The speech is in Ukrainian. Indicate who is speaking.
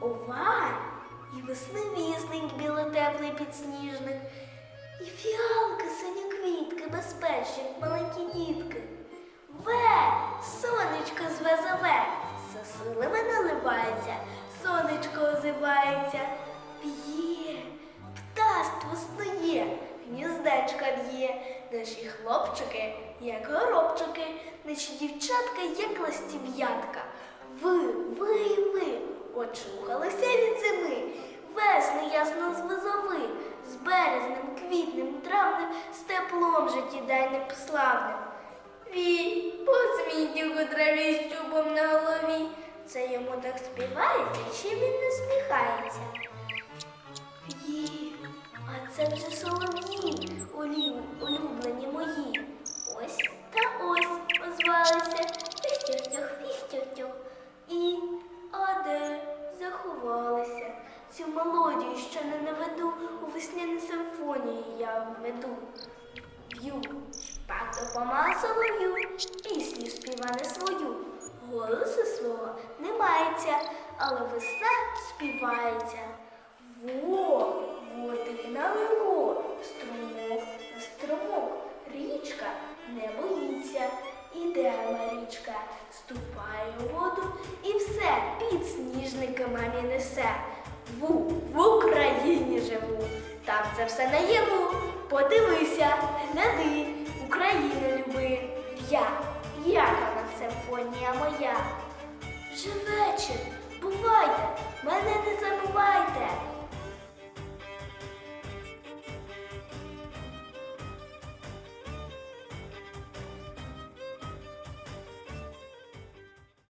Speaker 1: оваль, і весневісник білотеплий підсніжник, і фіалки синьоквітки безпечні, як маленькі дітки. Ве, сонечко зве зове, за силами наливається, сонечко озивається, п'є, птаство снує, гніздечка б'є, наші хлопчики, як горобчики, наші дівчатка, як ластів'ятка. Ви, ви, ви, очухалися від зими, весни ясно звизови, з березнем, квітнем, травнем, з теплом життєдайним славним. Вій, посмітів у траві з чубом на голові. Це йому так співається, чи він не сміхається? Вій, а це вже солов'ї, улюблені заховалися. Цю мелодію, що не наведу, у весняні симфонії я введу. В'ю, шпак допомагає солов'ю, пісню співа не свою. Голосу свого не мається, але весна співається. Все мамі несе. Ву, в Україні живу, там це все наяву. Подивися, гляди, Україну люби. Я, яка вона симфонія моя. Вже вечір, бувайте, мене.